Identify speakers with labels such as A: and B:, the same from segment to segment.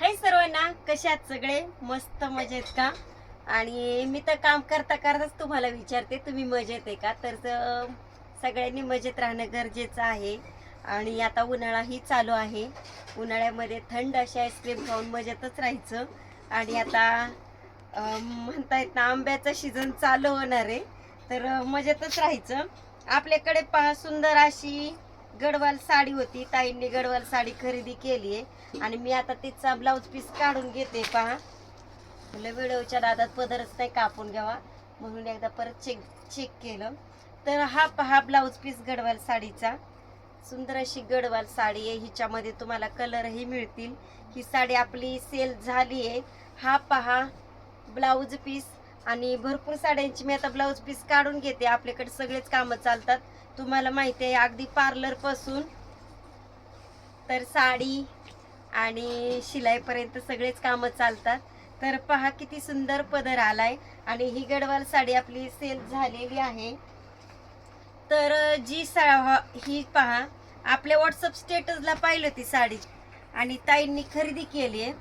A: हाय सर्वांना कशा आहात सगळे? मस्त मजेत का? आणि मी तर काम करता करताच तुम्हाला विचारते तुम्ही मजेत आहे का? तर सगळ्यांनी मजेत राहणं गरजेचं आहे. आणि आता उन्हाळाही चालू आहे. उन्हाळ्यामध्ये थंड अशी आईस्क्रीम खाऊन मजेतच राहायचं. आणि आता म्हणतायत म्हणता येत ना आंब्याचं सीझन चालू होणार आहे. तर मजेतच राहायचं. आपल्याकडे पहा सुंदर अशी गडवाल साडी होती ताईंनी गडवाल साडी खरेदी केली आहे. आणि मी आता तिचा ब्लाऊज पीस काढून घेते पहा. म्हटलं व्हिडिओच्या दादात पदरच नाही कापून घ्यावा. म्हणून एकदा परत चेक चेक केलं. तर हा पहा ब्लाऊज पीस गडवाल साडीचा. सुंदर अशी गडवाल साडी आहे. हिच्यामध्ये तुम्हाला कलरही मिळतील. ही साडी आपली सेल झाली आहे. हा पहा ब्लाऊज पीस आणि भरपूर साड्यांची मी आता ब्लाऊज पीस काढून घेते. आपल्याकडे सगळेच कामं चालतात. तुम्हाला माहिती आहे अगदी पार्लरपासून तर साडी आणि शिलाईपर्यंत सगळेच कामं चालतात. तर पहा किती सुंदर पदर आलाय. आणि ही गडवाल साडी आपली सेल झालेली आहे. तर जी सा ही पहा आपल्या व्हॉट्सअप स्टेटसला पाहिलं ती साडी. आणि ताईंनी खरेदी केली आहे.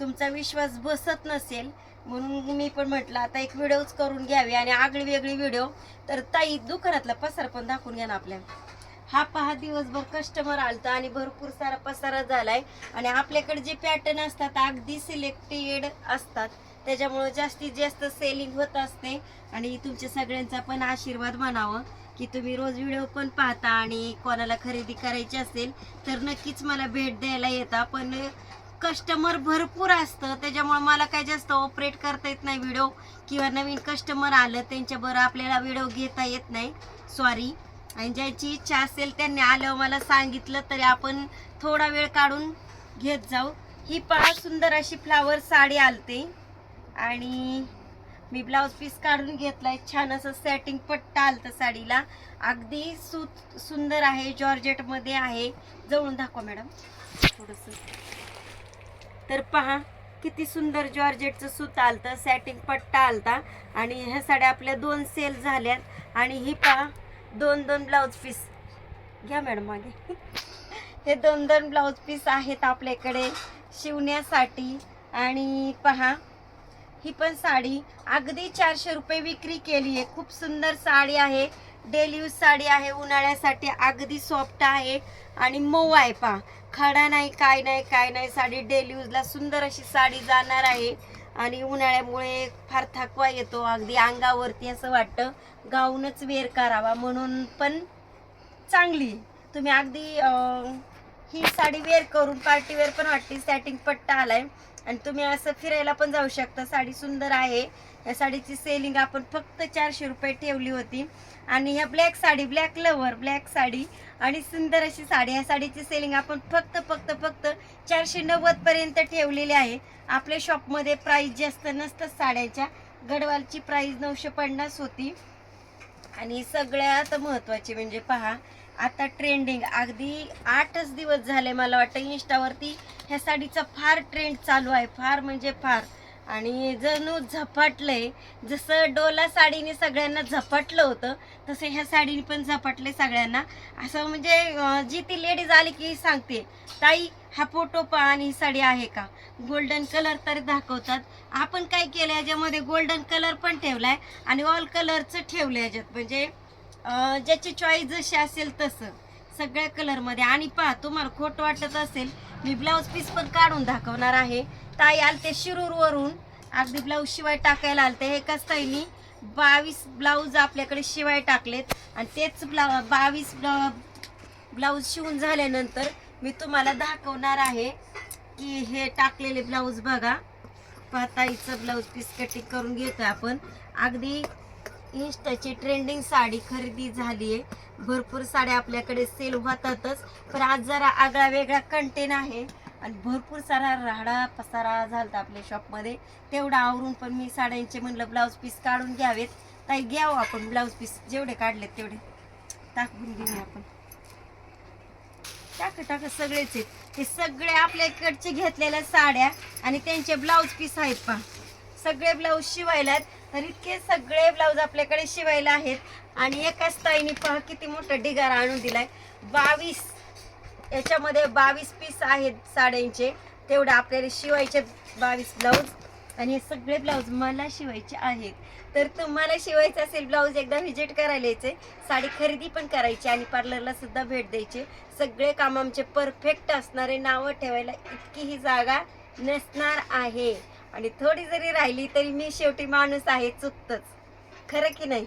A: तुमचा विश्वास बसत नसेल. म्हणून मी पण म्हटलं आता एक व्हिडिओच करून घ्यावी आणि आगळी वेगळी व्हिडिओ तर ताई दुकानातला पसार पण दाखवून घ्या ना आपल्या. हा पहा दिवसभर कस्टमर आलता आणि भरपूर सारा पसारा झालाय. आणि आपल्याकडे जे पॅटर्न असतात अगदी सिलेक्टेड असतात. त्याच्यामुळे जास्तीत जास्त सेलिंग होत असते. आणि तुमच्या सगळ्यांचा पण आशीर्वाद म्हणावं की तुम्ही रोज व्हिडिओ पण पाहता आणि कोणाला खरेदी करायची असेल तर नक्कीच मला भेट द्यायला येता. पण कस्टमर भरपूर असतं. त्याच्यामुळे मला काय जास्त ऑपरेट करता येत नाही व्हिडिओ किंवा नवीन कस्टमर आलं त्यांच्याबरोबर आपल्याला व्हिडिओ घेता येत नाही. सॉरी आणि ज्याची इच्छा असेल त्यांनी आलं मला सांगितलं तरी आपण थोडा वेळ काढून घेत जाऊ. ही पहा सुंदर अशी फ्लावर साडी आलते. आणि मी ब्लाऊज पीस काढून घेतलाय. छान असं सेटिंग पट्टा आलतं साडीला. अगदी सूत सुंदर आहे. जॉर्जेटमध्ये आहे. जवळून दाखवा मॅडम थोडंसं. तर पहा किती सुंदर जॉर्जेटचं सूत आलतं सॅटिंग पट्टा आलता. आणि ह्या साड्या आपल्या दोन सेल झाल्यात. आणि ही पहा दोन दोन ब्लाऊज पीस घ्या मॅडम मागे. हे दोन दोन ब्लाऊज पीस आहेत आपल्याकडे शिवण्यासाठी. आणि पहा ही पण साडी अगदी चारशे रुपये विक्री केली आहे. खूप सुंदर साडी आहे. डेली यूज साडी आहे. उन्हाळ्यासाठी अगदी सॉफ्ट आहे. आणि मऊ आहे पहा. खडा नाही काय नाही काय नाही. साडी डेली यूजला सुंदर अशी साडी जाणार आहे. आणि उन्हाळ्यामुळे फार थकवा येतो. अगदी अंगावरती असं वाटतं गाऊनच वेअर करावा म्हणून पण चांगली. तुम्ही अगदी ही साडी वेअर करून पार्टी वेअर पण वाटते. सॅटिंग पट्टा आलाय. आणि तुम्ही असं फिरायला पण जाऊ शकता. साडी सुंदर आहे. या साडीची सेलिंग आपण फक्त चारशे रुपये ठेवली होती. आणि ह्या black sari black lover black sari आणि सुंदर अशी साडी. ह्या साडीची सेलिंग आपण फक्त फक्त फक्त चारशे नव्वदपर्यंत ठेवलेली आहे. आपल्या शॉपमध्ये प्राईस जास्त नसतं साड्यांच्या. गडवालची प्राईस नऊशे पन्नास होती. आणि सगळ्यात महत्त्वाचे म्हणजे पहा आता ट्रेंडिंग अगदी आठच दिवस झाले मला वाटतं इंस्टावरती ह्या साडीचा फार ट्रेंड चालू आहे फार म्हणजे फार. आणि जणू झपाटलंय जसं डोला साडीने सगळ्यांना झपाटलं होतं तसं ह्या साडीने पण झपाटले सगळ्यांना. असं म्हणजे जी ती लेडीज आली की सांगते ताई हा फोटो पहा आणि ही साडी आहे का? गोल्डन कलर तरी दाखवतात. आपण काय केलं याच्यामध्ये गोल्डन कलर पण ठेवलाय आणि ऑल कलरचं ठेवलं याच्यात. म्हणजे ज्याची चॉईस जशी असेल तसं. सगळ्या कलरमध्ये आणि पहा तुम्हाला खोटं वाटत असेल मी ब्लाऊज पीस पण काढून दाखवणार आहे. ताई आलते शिरूरवरून. अगदी ब्लाऊज शिवाय टाकायला आलते. हे ताईनी बावीस ब्लाऊज आपल्याकडे शिवाय टाकलेत. आणि तेच ब्ला बावीस ब्ला ब्लाऊज शिवून झाल्यानंतर मी तुम्हाला दाखवणार आहे. की हे टाकलेले ब्लाऊज बघा. पाताईचं ब्लाऊज पीस कटिंग करून घेतोय आपण. अगदी इंस्टाची ट्रेंडिंग साडी खरेदी झाली आहे भरपूर साड्या आपल्याकडे सेल होतातच. पण आज जरा आगळा वेगळा कंटेन आहे. आणि भरपूर सारा राडा पसारा झाला आपल्या शॉपमध्ये तेवढा आवरून पण मी साड्यांचे म्हणलं ब्लाऊज पीस काढून घ्यावेत. ताई घ्यावं आपण ब्लाऊज पीस जेवढे काढलेत तेवढे. टाकून घेऊ आपण. टाक टाक सगळेच आहेत. हे सगळे आपल्या इकडचे घेतलेल्या साड्या आणि त्यांचे ब्लाऊज पीस आहेत पहा. सगळे ब्लाऊज शिवायला आहेत. तर इतके सगळे ब्लाऊज आपल्याकडे शिवायला आहेत. आणि एकाच ताईने पहा किती मोठा ढिगारा आणून दिलाय. बावीस याच्यामध्ये बावीस पीस आहेत साड्यांचे. तेवढं आपल्याला शिवायचे बावीस ब्लाऊज आणि हे सगळे ब्लाऊज मला शिवायचे आहेत. तर तुम्हाला शिवायचं असेल ब्लाऊज एकदा व्हिजिट करायला यायचे साडी खरेदी पण करायची आणि पार्लरला सुद्धा भेट द्यायची. सगळे काम आमचे परफेक्ट असणारे नावं ठेवायला इतकी ही जागा नसणार आहे. आणि थोडी जरी राहिली तरी मी शेवटी माणूस आहे चुकतच. खरं की नाही?